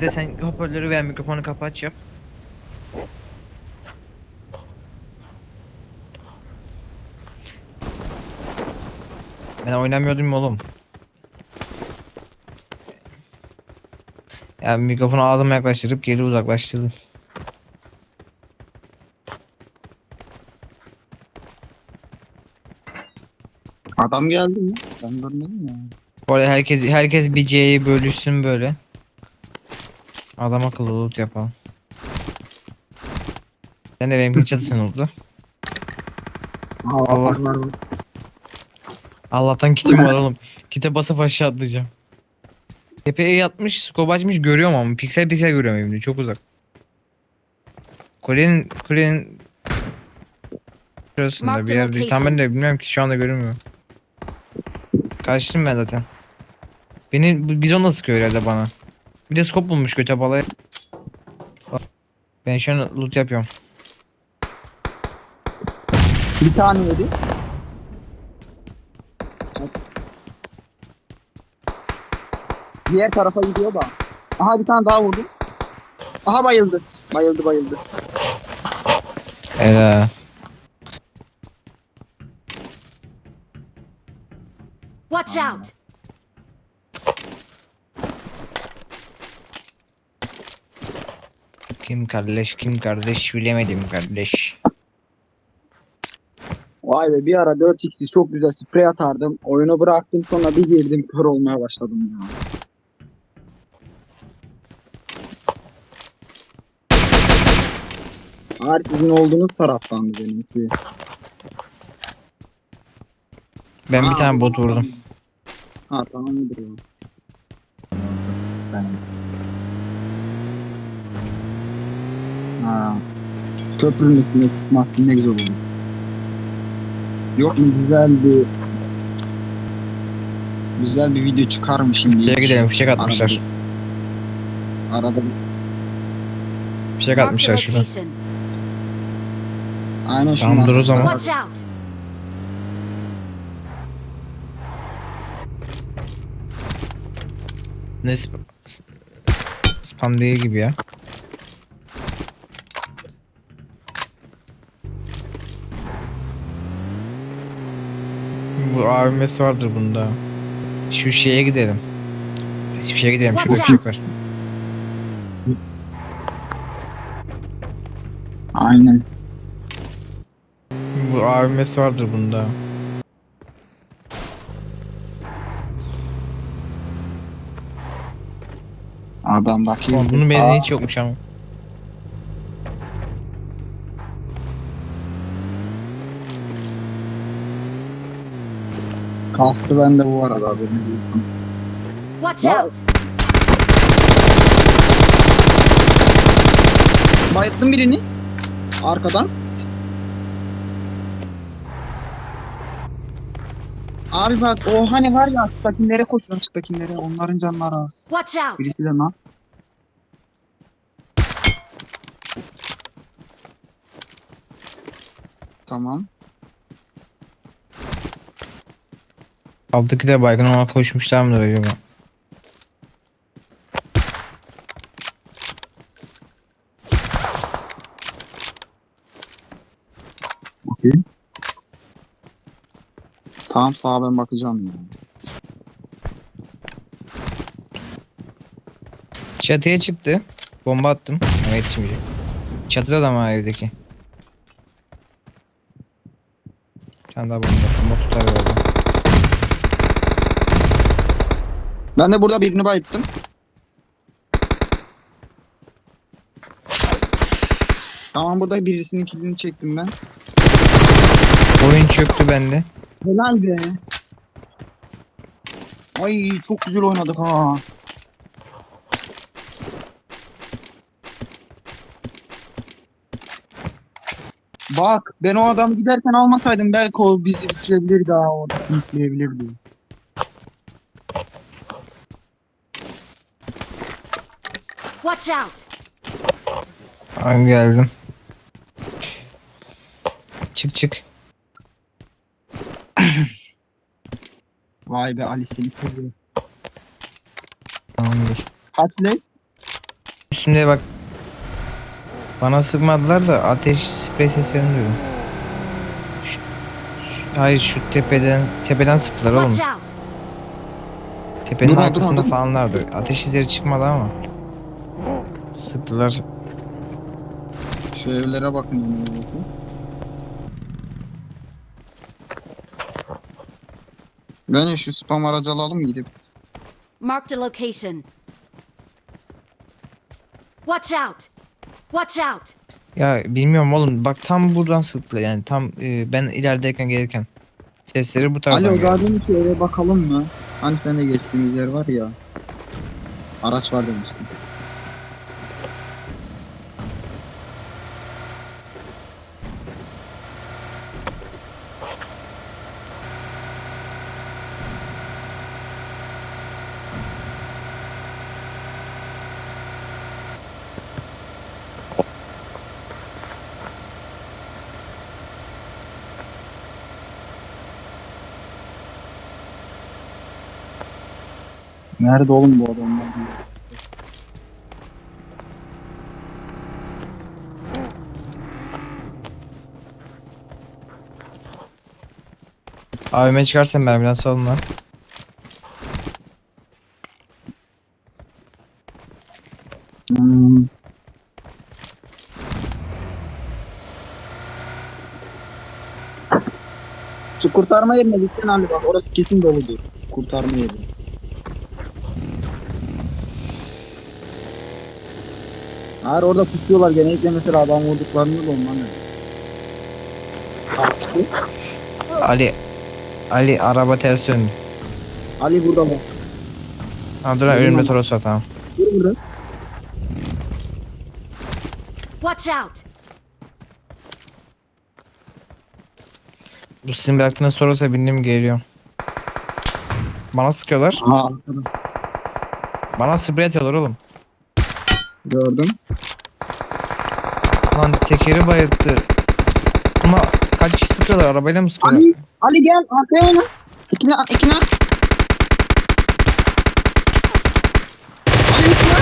Bir de sen hoparlörü veya mikrofonu kapat yap. Ben oynamıyordum oğlum. Ya mikrofonu ağzıma yaklaştırıp geri uzaklaştırdım. Adam geldi mi? Ben görmedim ya. Bu arada herkes herkes bir C'yi bölüşsün böyle. Adam akıllı loot yapalım. Sen de benimki çatısın oldu. Allah. Allah'tan kitim var oğlum. Kite basıp aşağı atlayacağım. Tepeye yatmış, scope açmış görüyorum ama piksel piksel görüyorum evimde çok uzak. Kulenin, kulenin şurasında Marked bir yerde. location. Tam ben de bilmiyorum ki şu anda görünmüyor. Kaçtım ben zaten. Beni bizon da sıkıyor herhalde bana. Bir de scope bulmuş göte balaya. Ben şu an loot yapıyorum. Bir tane yedi. Diğer tarafa gidiyor da. Aha bir tane daha vurdum. Aha bayıldı. Bayıldı bayıldı. Helal. Watch out! Kim kardeş kim kardeş bilemedim kardeş. Vay be bir ara 4x'siz çok güzel sprey atardım. Oyunu bıraktım sonra bir girdim kör olmaya başladım ya. Hayır sizin olduğunuz taraftan benimki? Ben bir Ha, tane bot vurdum. Ha tamam mıdır ya? Ben... Ha. Köprünün üstüne çıkmak ne güzel olur. Yok mu güzel bir güzel bir video çıkar mı şimdi? Şeye gidelim fişek atmışlar. Arada, arada Fişek atmışlar şuradan. aynen şunun Tamam, dur o zaman. Ne sp spam değil gibi ya. Bu AVM'si vardır bunda. Şu şeye gidelim. Hiçbir şeye gidelim. Fişek out. var. Aynen. Bu AVM'si vardır bunda. Adamdaki Oğlum bunun benzini hiç yokmuş ama. Kastı bende bu arada bilsin. Watch out! Bayılttım birini. Arkadan. Abi bak o hani var ya açıktakilere koşun açıktakilere onların canları az. Watch out! Birisi de lan. Tamam. Alttaki de baygın ona koşmuşlar mıdır acaba? Okey. Tamam sağa ben bakacağım ya. Çatıya çıktı. Bomba attım. Ama yetişmeyecek. Çatıda da mı evdeki? Bir tane daha bomba. O tutar herhalde. Ben de burada birini bayılttım. Tamam burada birisinin kilini çektim ben. Oyun çöktü bende. Helal be. Ay çok güzel oynadık ha. Bak ben o adamı giderken almasaydım belki o bizi bitirebilirdi ha orada yükleyebilirdi. Watch out! Ay geldim. Çık çık. Vay be Ali seni kırdı. Tamamdır. Kaç lek? üstümde bak. Bana sıkmadılar da ateş sprey seslerini duydum. Şu- şu- hayır şu tepeden tepeden sıktılar oğlum. Tepenin Durma, arkasında durma, durma. falanlardı. Ateş izleri çıkmadı ama. Sıktılar. Şu evlere bakın. Bence şu spam aracı alalım gidip. Marked a location. Watch out! Watch out! Ya bilmiyorum oğlum. Bak tam buradan sıktılar yani. Tam e, ben ilerideyken gelirken. Sesleri bu taraftan Ali o geliyor. daha demin şu eve bakalım mı? Hani sen de geçtiğimiz yer var ya. Araç var demiştin. Nerede oğlum bu adamlar? AVM çıkarsan mermiden salın lan. Hmm. Şu kurtarma yerine gitsen Ali bak orası kesin doludur. Kurtarma yeri. Hayır orada tutuyorlar genellikle mesela adam vurduklarını da ondan öyle. Ali Ali araba ters döndü. Ali burada bak. Ha dur önümde. Toros var tamam. Dur. Watch out! Bu sizin bıraktığınız Toros'a bindim geliyorum. Bana sıkıyorlar. Arkada. Bana sprey atıyorlar oğlum. Gördüm. Lan tekeri bayılttı. Ama kaç kişi sıkıyorlar? Arabayla mı sıkıyorlar? Ali, Ali gel arkaya oyna. İkine, ikine at. Ali ikine at.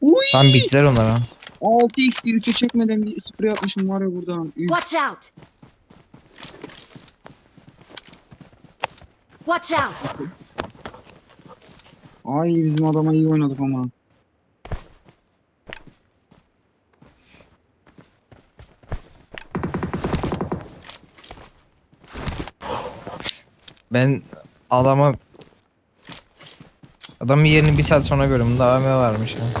Uy. Tam bittiler onlar ha. 6x 3'e çekmeden bir sprey atmışım var ya buradan. Üf. Watch out! Watch out! Ay bizim adama iyi oynadık ama. Ben adama Adamın yerini bir saat sonra gördüm. Bunda AVM varmış ya.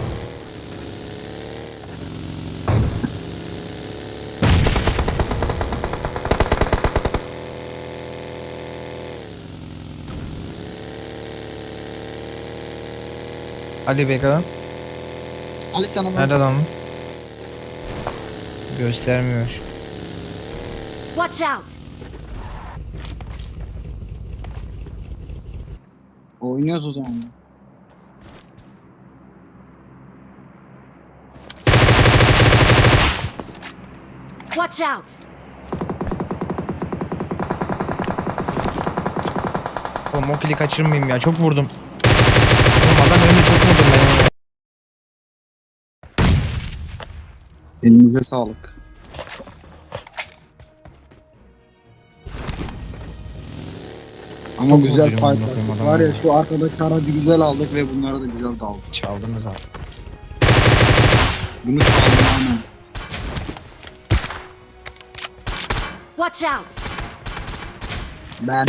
Ali Beka'dan. Ali sana bak. Nerede adam? Göstermiyor. Watch out! Oynuyoruz o zaman. Watch out! Oğlum o kili kaçırmayayım ya. Çok vurdum. Adam vurdum ben. ya. Elinize sağlık. Ama Çok güzel fight. Var ya şu arkadaki aracı güzel aldık ve bunları da güzel daldık. Çaldınız abi. Bunu çaldım aynen. Watch out! Ben.